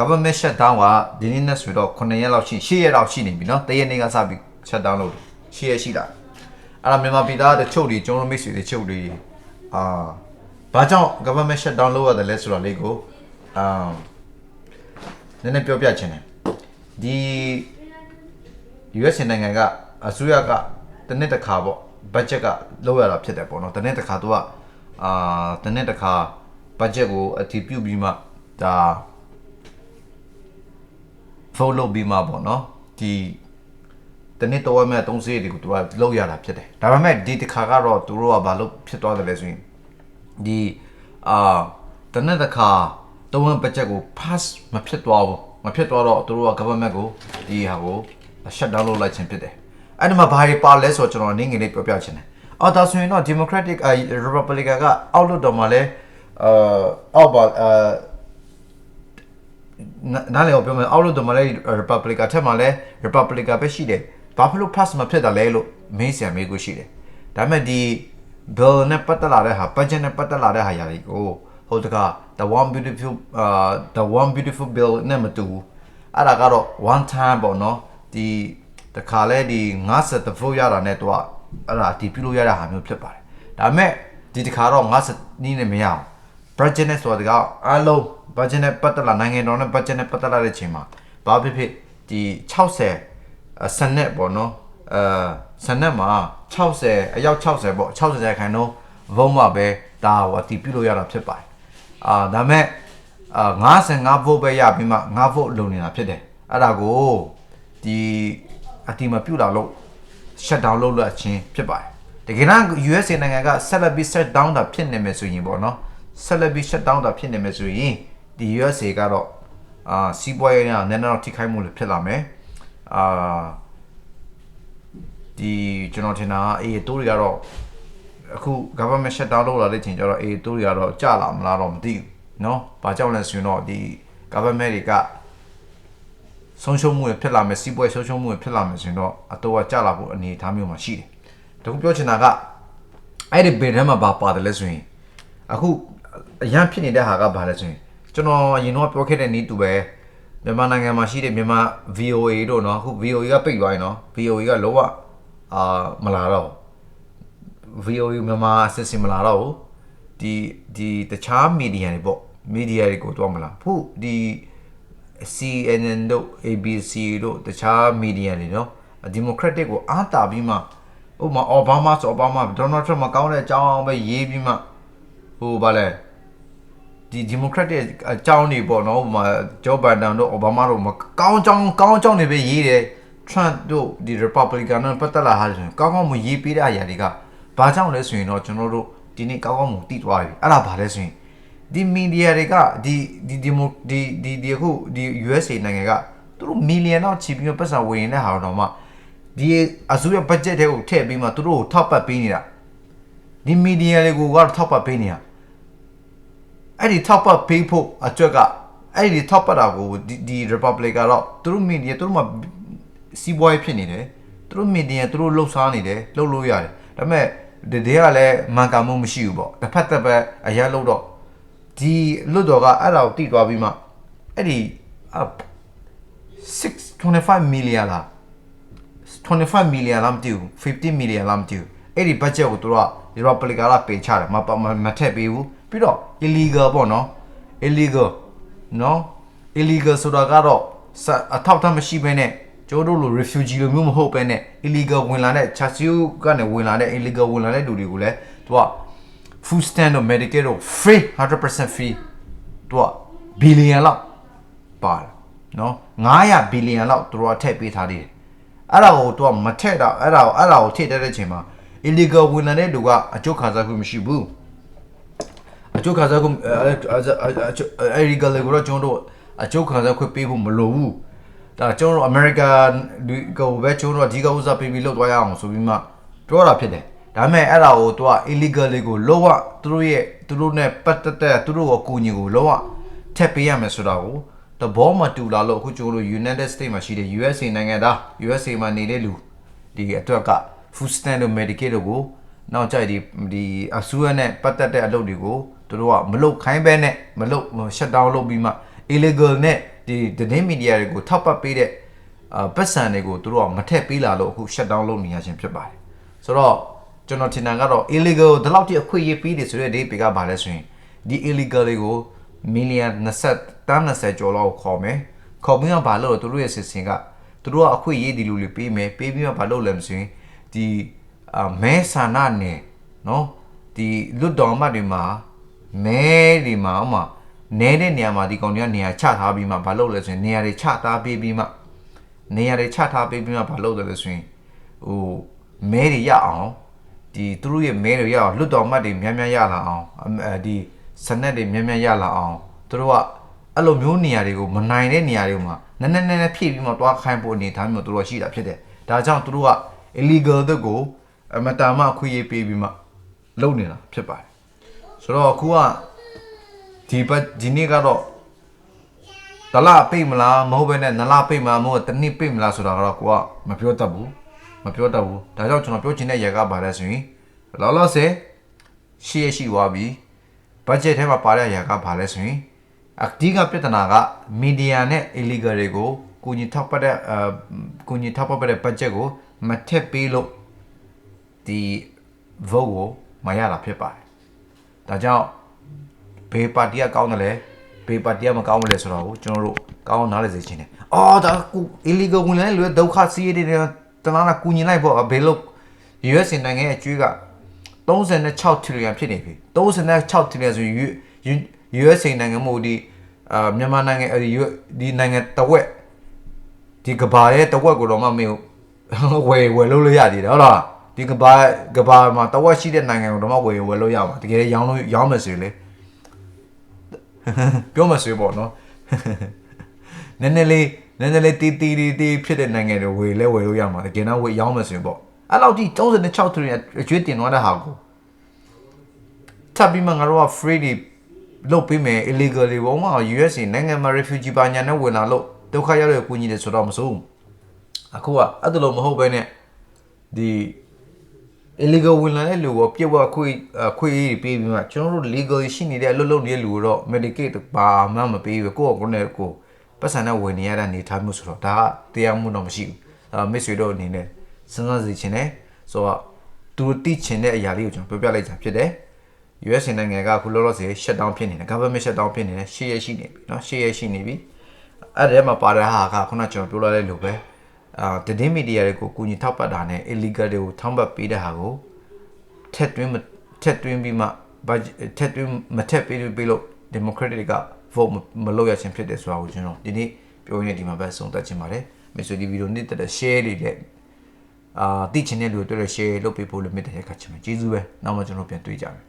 government shutdown ကဒီနေ့နဲ့ဆိုတော့9ရက်လောက်ရှိ10ရက်လောက်ရှိနေပြီเนาะတရက်နေ့ကစပြီး shutdown လုပ်တယ်10ရက်ရှိတာအဲ့ဒါမြန်မာပြည်သားတချို့တွေကျွန်တော်မိတ်ဆွေတချို့တွေအာဘာကြောင့် government shutdown လုပ်ရတယ်လဲဆိုတော့လေးကိုအာနည်းနည်းပြောပြချင်တယ်ဒီ US နိုင်ငံကအစိုးရကတစ်နှစ်တစ်ခါပေါ့ budget ကလောက်ရတာဖြစ်တယ်ပေါ့နော်တစ်နှစ်တစ်ခါသူကအာတစ်နှစ်တစ်ခါ budget ကိုအတည်ပြုပြီးမှဒါ vote လုပ်ပြီးမှပေါ့နော်ဒီတစ်နှစ်တော့မဲ့သုံးစီးတွေကိုသူကလောက်ရတာဖြစ်တယ်ဒါပေမဲ့ဒီတစ်ခါကတော့သူတို့ကဘာလို့ဖြစ်သွားတယ်လဲဆိုရင်ဒီအာတစ်နှစ်တစ်ခါသုံးဝင် budget ကို pass မဖြစ်သွားဘူးမဖြစ်သွားတော့သူတို့က government ကိုဒီဟာကို shut down လုပ်လိုက်ခြင်းဖြစ်တယ်အဲ့ဒီမှာဘာတွေပါလဲဆိုတော့ကျွန်တော်အနေငယ်လေးပြောပြချင်တယ်အော်ဒါဆိုရင်တော့ democratic အဲ republican ကအောက်လွှတ်တော်မှာလဲအာအောက်ပါအာ နာနားလေပြောမယ်အောက်လို့တော့မလဲ Republican ထက်မှလဲ Republican ပဲရှိတယ်ဘာဖြစ်လို့ plus မဖြစ်တာလဲလို့မေးစရာမေးခွန်းရှိတယ်ဒါပေမဲ့ဒီ bill နဲ့ပတ်သက်လာတဲ့ဟာ budget နဲ့ပတ်သက်လာတဲ့ဟာຢာတွေကိုဟိုတက the one beautiful uh the one beautiful bill နဲ့မတူဘူးအဲ့ဒါကတော့ one time ပေါ့နော်ဒီတခါလဲဒီ50 vote ရတာနဲ့တော့အဲ့ဒါဒီပြုလို့ရတဲ့ဟာမျိုးဖြစ်ပါတယ်ဒါပေမဲ့ဒီတခါတော့50နီးနဲ့မရအောင် budget နဲ့ဆိုတာကအားလုံး budget နဲ့ပတ်သက်လာနိုင်ငံတော်နဲ့ budget နဲ့ပတ်သက်လာတဲ့အချိန်မှာဘာဖြစ်ဖြစ်ဒီ60စနစ်ပေါ့နော်အဲစနစ်မှာ60အယောက်60ပေါ့60ရာခိုင်နှုန်းဗုံးမှာပဲဒါဟိုအတီးပြုလို့ရတာဖြစ်ပါတယ်အာဒါမဲ့အာ55 vote ပဲရပြီးမှ5 vote လုံနေတာဖြစ်တယ်အဲ့ဒါကိုဒီအတီးမပြုတ်လာလို့ shut down လုပ်လို့အချင်းဖြစ်ပါတယ်တကယ်တော့ USA နိုင်ငံကဆက်လက်ပြီး shut down တာဖြစ်နေမယ်ဆိုရင်ပေါ့နော် ဆက်လက်ပြီး shut down တာဖြစ်နေမယ်ဆိုရင်ဒီ USA ကတော့အာစီးပွားရေးနဲ့နည်းနည်းတော့ထိခိုက်မှုလည်းဖြစ်လာမယ်အာဒီကျွန်တော်ထင်တာအေးတိုးတွေကတော့အခု government shut down လုပ်လာတဲ့ချိန်ကျတော့အေးတိုးတွေကတော့ကြာလာမလားတော့မသိဘူးเนาะဘာကြောင့်လဲဆိုရင်တော့ဒီ government တွေက ဆုံးရှုံးမှုတွေဖြစ်လာမယ်စီးပွားရေးဆုံးရှုံးမှုတွေဖြစ်လာမယ်ဆိုရင်တော့အတော့ကကြလာဖို့အနေအထားမျိုးမှာရှိတယ်။တခုပြောချင်တာကအဲ့ဒီဘယ်ထဲမှာဘာပါတယ်လဲဆိုရင်အခု အရန်ဖြစ်နေတဲ့ဟာကဘာလဲဆိုရင်ကျွန်တော်ရင်တော့ပြောခဲ့တဲ့နေ့တူပဲမြန်မာနိုင်ငံမှာရှိတဲ့မြန်မာ VOA တို့နော်အခု VOA ကပိတ်သွားရင်နော် VOA ကလောကအာမလာတော့ VOA မြန်မာစစ်စင်မလာတော့ဘူးဒီဒီတခြားမီဒီယာတွေပေါ့မီဒီယာတွေကိုတော့မလာဖို့ဒီ CNN တို့ ABC တို့တခြားမီဒီယာတွေနော်ဒီမိုကရက်တစ်ကိုအားတာပြီးမှဥပမာအော်ဘားမားဆိုအော်ဘားမားဒေါ်နယ်ထရမ့်မကောင်းတဲ့အကြောင်းပဲရေးပြီးမှ ဟိုဗာလဲဒီဒီမိုကရက်တစ်အကြောင်းတွေပေါ့နော်ဥပမာဂျောဘန်ဒန်တို့အိုဘားမားတို့မကောင်းကြောင်းကောင်းကြောင်းတွေပဲရေးတယ် Trump တို့ဒီ Republican တို့ပတ်သက်လာဟာဆိုရင်ကောင်းကောင်းမရေးပေးတဲ့အရာတွေကဘာကြောင့်လဲဆိုရင်တော့ကျွန်တော်တို့ဒီနေ့ကောင်းကောင်းမသိသွားပြီအဲ့ဒါဘာလဲဆိုရင်ဒီမီဒီယာတွေကဒီဒီဒီမိုဒီဒီဒီအခုဒီ USA နိုင်ငံကသူတို့မီလီယံတော့ချီပြီးတော့ပတ်စံဝင်နေတဲ့ဟာတော့မှဒီအစိုးရဘတ်ဂျက်တွေကိုထည့်ပြီးမှသူတို့ကိုထောက်ပံ့ပေးနေတာဒီမီဒီယာတွေကိုကတော့ထောက်ပံ့ပေးနေတာ အဲ့ဒီ top up ပေးဖို့အကျွက်ကအဲ့ဒီ top up တာကိုဒီဒီ republic ကတော့သူတို့ media သူတို့မှာစီးပွားရေးဖြစ်နေတယ်သူတို့ media သူတို့လှုပ်ရှားနေတယ်လှုပ်လို့ရတယ်ဒါပေမဲ့ဒီတွေကလည်းမှန်ကန်မှုမရှိဘူးပေါ့တစ်ဖက်တစ်ဖက်အရင်လှုပ်တော့ဒီလွတ်တော်ကအဲ့ဒါကိုတိသွားပြီးမှအဲ့ဒီ625 million လား25 million လားမသိဘူး50 million လားမသိဘူးအဲ့ဒီ budget ကိုသူတို့က Republic ကပေးချတယ်မပမမထည့်ပေးဘူး ပြီးတော့ illegal ပေါ့နော် illegal နော် illegal ဆိုတာကတော့စအထောက်အထားမရှိဘဲနဲ့ကျိုးတို့လို refugee လိုမျိုးမဟုတ်ဘဲနဲ့ illegal ဝင်လာတဲ့ chasiu ကနေဝင်လာတဲ့ illegal ဝင်လာတဲ့လူတွေကိုလည်းသူက food stand တို့ medical တို့ free 100% free သူက billion လောက်ပါတယ်နော်900 billion လောက်သူတို့ကထည့်ပေးထားသေးတယ်အဲ့ဒါကိုသူကမထည့်တော့အဲ့ဒါကိုအဲ့ဒါကိုထည့်တဲ့ချိန်မှာ illegal ဝင်လာတဲ့လူကအကျုပ်ခံစားခွင့်မရှိဘူး အကျုပ်ခံစားခွင့်အဲ့ဒီကလေးကိုတော့ကျွန်တော်တို့အကျုပ်ခံစားခွင့်ပေးဖို့မလိုဘူးဒါကျွန်တော်တို့အမေရိကန်ကိုပဲကျွန်တော်တို့အဓိကဥစားပေးပြီးလုပ်သွားရအောင်ဆိုပြီးမှပြောတာဖြစ်တယ်ဒါပေမဲ့အဲ့ဒါကိုသူက illegal လေးကိုလောကသူတို့ရဲ့သူတို့ ਨੇ ပတ်သက်တဲ့သူတို့ကိုအကူအညီကိုလောကထက်ပေးရမယ်ဆိုတာကိုတဘောမတူလာလို့အခုကျွန်တော်တို့ United States မှာရှိတဲ့ USA နိုင်ငံသား USA မှာနေတဲ့လူဒီအတွက်က food stand တို့ medicaid တို့ကိုနောက်ကြိုက်ဒီဒီအဆူရနဲ့ပတ်သက်တဲ့အလုပ်တွေကို သူတို့ကမလုပ်ခိုင်းပဲနဲ့မလုပ် shut down လုပ်ပြီးမှ illegal နဲ့ဒီဒီသတင်းမီဒီယာတွေကိုထောက်ပတ်ပေးတဲ့အာပတ်စံတွေကိုသူတို့ကမထည့်ပေးလာလို့အခု shut down လုပ်နေရခြင်းဖြစ်ပါတယ်ဆိုတော့ကျွန်တော်ထင်တာကတော့ illegal ဒီလောက်ထိအခွင့်အရေးပေးတယ်ဆိုတဲ့ဒီပေကဘာလဲဆိုရင်ဒီ illegal တွေကို million 20တန်း20ကျော်လောက်ခေါ်မယ်ခေါ်ပြီးတော့ဘာလို့လဲသူတို့ရဲ့ system ကသူတို့ကအခွင့်အရေးဒီလူတွေပေးမယ်ပေးပြီးတော့ဘာလို့လဲမဆိုရင်ဒီအာမဲဆန္ဒနယ်နော်ဒီလွတ်တော်မှတ်တွေမှာ မဲတွေမှာဥမာနဲတဲ့နေရာမှာဒီကောင်တွေကနေရာချထားပြီးမှဘာလို့လဲဆိုရင်နေရာတွေချထားပေးပြီးမှနေရာတွေချထားပေးပြီးမှဘာလို့လဲဆိုရင်ဟိုမဲတွေရအောင်ဒီသူတို့ရဲ့မဲတွေရအောင်လွတ်တော်မှတ်တွေများများရလာအောင်အဲဒီစနက်တွေများများရလာအောင်သူတို့ကအဲ့လိုမျိုးနေရာတွေကိုမနိုင်တဲ့နေရာတွေမှာနည်းနည်းနည်းနည်းဖြည့်ပြီးမှတွားခိုင်းဖို့အနေထားမျိုးသူတို့ရှိတာဖြစ်တယ်ဒါကြောင့်သူတို့က illegal တွေကိုအမတားမှခွေးရေးပေးပြီးမှလုပ်နေတာဖြစ်ပါတယ် ဆိုတော့အခုကဒီဘက်ဒီနေ့ကတော့တလားပိတ်မလားမဟုတ်ဘဲနဲ့နလားပိတ်မလားမဟုတ်တနည်းပိတ်မလားဆိုတာကတော့ကိုကမပြောတတ်ဘူးမပြောတတ်ဘူးဒါကြောင့်ကျွန်တော်ပြောချင်တဲ့ຢာကပါလဲဆိုရင်လောလောဆယ်ရှိရရှိသွားပြီဘတ်ဂျက်ထဲမှာပါတဲ့ຢာကပါလဲဆိုရင်အဓိကပြဿနာကမီဒီယာနဲ့ illegal တွေကိုကိုကြီးထောက်ပတ်တဲ့အာကိုကြီးထောက်ပတ်တဲ့ဘတ်ဂျက်ကိုမထက်ပေးလို့ဒီ vote ကိုမရတာဖြစ်ပါတယ် ဒါကြောင့်ဘေးပါတီကကောင်းတယ်လဲဘေးပါတီကမကောင်းဘူးလဲဆိုတော့ကျွန်တော်တို့ကောင်းအောင်နားလည်စေချင်တယ်အော်ဒါကူ illegal ဝင်လဲလူဒုက္ခစီးရတဲ့တလားလားကူညီလိုက်ပေါ့ဘေးလို့ US နိုင်ငံရဲ့အကျွေးက36 trillion ဖြစ်နေပြီ36 trillion ဆိုရင် US နိုင်ငံမို့ဒီအာမြန်မာနိုင်ငံအဲဒီဒီနိုင်ငံတဝက်ဒီကဘာရဲ့တဝက်ကိုတော့မှမင်းဝယ်ဝယ်လို့လို့ရသေးတယ်ဟုတ်လား ဒီကဘာကဘာမှာတဝက်ရှိတဲ့နိုင်ငံကိုတော့မှဝယ်ဝယ်လို့ရမှာတကယ်ရောင်းလို့ရောင်းမယ်ဆိုရင်လေပြောမှဆိုပေါ့နော်နည်းနည်းလေးနည်းနည်းလေးတီးတီးတီးတီးဖြစ်တဲ့နိုင်ငံတွေဝယ်လဲဝယ်လို့ရမှာတကယ်တော့ဝယ်ရောင်းမယ်ဆိုရင်ပေါ့အဲ့လောက်ထိ36 trillion အကျွေးတင်သွားတဲ့ဟာကိုထပ်ပြီးမှငါတို့က free တွေလုပ်ပေးမယ် illegal တွေပေါ့မှာ US နိုင်ငံမှာ refugee ပါညာနဲ့ဝင်လာလို့ဒုက္ခရောက်တဲ့အကူအညီတွေဆိုတော့မစိုးဘူးအခုကအဲ့ဒါလို့မဟုတ်ဘဲနဲ့ဒီ illegal ဝင်လာတဲ့လူကိုပြစ်ဝခွေခွေးပေးပြီးမှကျွန်တော်တို့ legal ရှိနေတဲ့အလုပ်လုပ်နေတဲ့လူကိုတော့ Medicaid ဘာမှမပေးဘူးကိုယ့်ကိုယ်နဲ့ကိုယ်ပတ်စံနဲ့ဝင်နေရတဲ့အနေထားမျိုးဆိုတော့ဒါကတရားမှုတော့မရှိဘူးအဲမစ်ဆွေတို့အနေနဲ့စဉ်းစားစီခြင်းနဲ့ဆိုတော့သူတိချင်တဲ့အရာလေးကိုကျွန်တော်ပြောပြလိုက်ချင်ဖြစ်တယ် US နိုင်ငံကအခုလောလောဆယ် shut down ဖြစ်နေတယ် government shut down ဖြစ်နေတယ်ရှေ့ရရှိနေပြီเนาะရှေ့ရရှိနေပြီအဲ့ဒါမှာပါတဲ့ဟာကခုနကျွန်တော်ပြောလိုက်တဲ့လိုပဲ အာတည်င်းမီဒီယာတွေကိုကူညီထောက်ပတ်တာနဲ့ illegal တွေကိုထောက်ပတ်ပေးတဲ့ဟာကိုထက်တွင်းထက်တွင်းပြီးမှထက်တွင်းမထက်ပေးပြီးလို့ democratic တွေက vote မလုပ်ရခြင်းဖြစ်တယ်ဆိုတာကိုကျွန်တော်ဒီနေ့ပြောရင်းဒီမှာပဲဆုံးသက်ချင်ပါတယ်မေဆိုဒီဗီဒီယိုနေ့တက်တဲ့ share တွေနဲ့အာတိချင်တဲ့လူတွေတွေ့ရ share လုပ်ပေးဖို့လည်းမြစ်တဲ့ခါချင်မယ်ကျေးဇူးပဲနောက်မှကျွန်တော်ပြန်တွေ့ကြမယ်